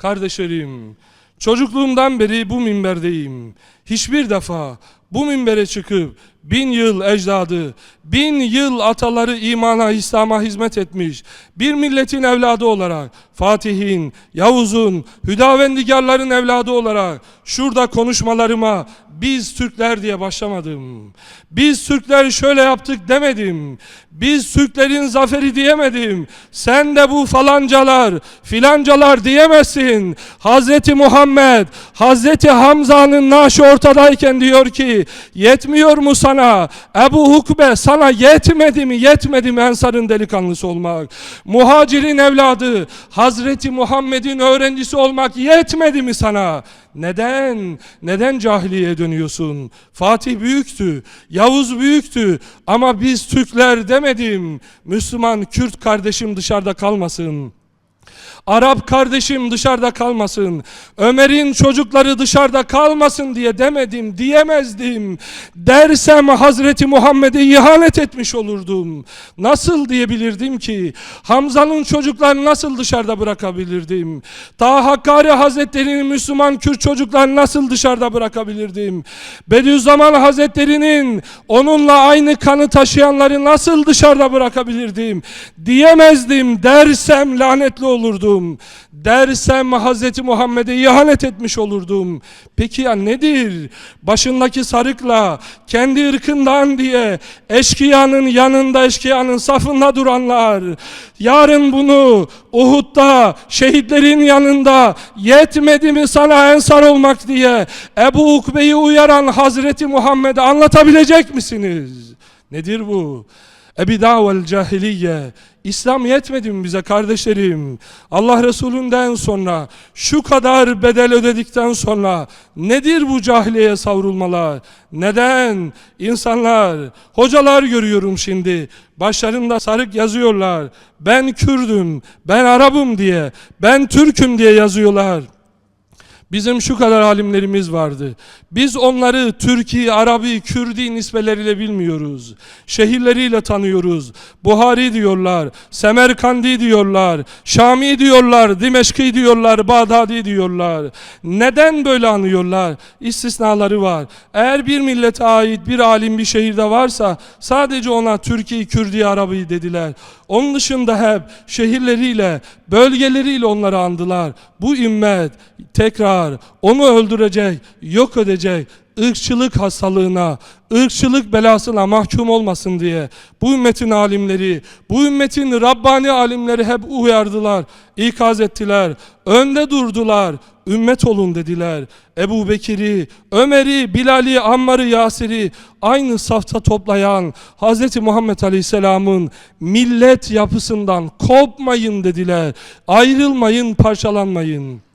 Kardeşlerim, çocukluğumdan beri bu minberdeyim. Hiçbir defa bu minbere çıkıp bin yıl ecdadı, bin yıl ataları imana, İslam'a hizmet etmiş bir milletin evladı olarak Fatih'in, Yavuz'un, Hüdavendigarların evladı olarak şurada konuşmalarıma biz Türkler diye başlamadım. Biz Türkler şöyle yaptık demedim. Biz Türklerin zaferi diyemedim. Sen de bu falancalar, filancalar diyemezsin. Hazreti Muhammed, Hazreti Hamza'nın naaşı ortadayken diyor ki yetmiyor mu sana? Ebu Hukbe sana yetmedi mi? Yetmedi mi Ensar'ın delikanlısı olmak? Muhacirin evladı, Hazreti Muhammed'in öğrencisi olmak yetmedi mi sana? Neden? Neden cahiliye dönüyorsun? Fatih büyüktü, Yavuz büyüktü ama biz Türkler demedim. Müslüman Kürt kardeşim dışarıda kalmasın. Arap kardeşim dışarıda kalmasın. Ömer'in çocukları dışarıda kalmasın diye demedim, diyemezdim. Dersem Hazreti Muhammed'e ihanet etmiş olurdum. Nasıl diyebilirdim ki? Hamza'nın çocuklarını nasıl dışarıda bırakabilirdim? Ta Hakkari Hazretleri'nin Müslüman Kürt çocuklarını nasıl dışarıda bırakabilirdim? Bediüzzaman Hazretleri'nin onunla aynı kanı taşıyanları nasıl dışarıda bırakabilirdim? Diyemezdim. Dersem lanetli olurdum. Dersem Hazreti Muhammed'e ihanet etmiş olurdum. Peki ya nedir? Başındaki sarıkla kendi ırkından diye eşkıyanın yanında eşkıyanın safında duranlar yarın bunu Uhud'da şehitlerin yanında yetmedi mi sana ensar olmak diye Ebu Ukbe'yi uyaran Hazreti Muhammed'e anlatabilecek misiniz? Nedir bu? Ebidavel cahiliye. İslam yetmedi mi bize kardeşlerim? Allah Resulünden sonra şu kadar bedel ödedikten sonra nedir bu cahiliyeye savrulmalar? Neden? İnsanlar, hocalar görüyorum şimdi. Başlarında sarık yazıyorlar. Ben Kürdüm, ben Arabım diye, ben Türküm diye yazıyorlar. Bizim şu kadar alimlerimiz vardı. Biz onları Türkiye, Arabi, Kürdi nisbeleriyle bilmiyoruz. Şehirleriyle tanıyoruz. Buhari diyorlar, Semerkandi diyorlar, Şami diyorlar, Dimeşki diyorlar, Bağdadi diyorlar. Neden böyle anıyorlar? İstisnaları var. Eğer bir millete ait bir alim bir şehirde varsa sadece ona Türkiye, Kürdi, Arabi dediler. Onun dışında hep şehirleriyle, bölgeleriyle onları andılar. Bu ümmet tekrar onu öldürecek, yok edecek, ırkçılık hastalığına, ırkçılık belasına mahkum olmasın diye bu ümmetin alimleri, bu ümmetin Rabbani alimleri hep uyardılar, ikaz ettiler, önde durdular, ümmet olun dediler. Ebu Bekir'i, Ömer'i, Bilal'i, Ammar'ı, Yasir'i aynı safta toplayan Hz. Muhammed Aleyhisselam'ın millet yapısından kopmayın dediler. Ayrılmayın, parçalanmayın.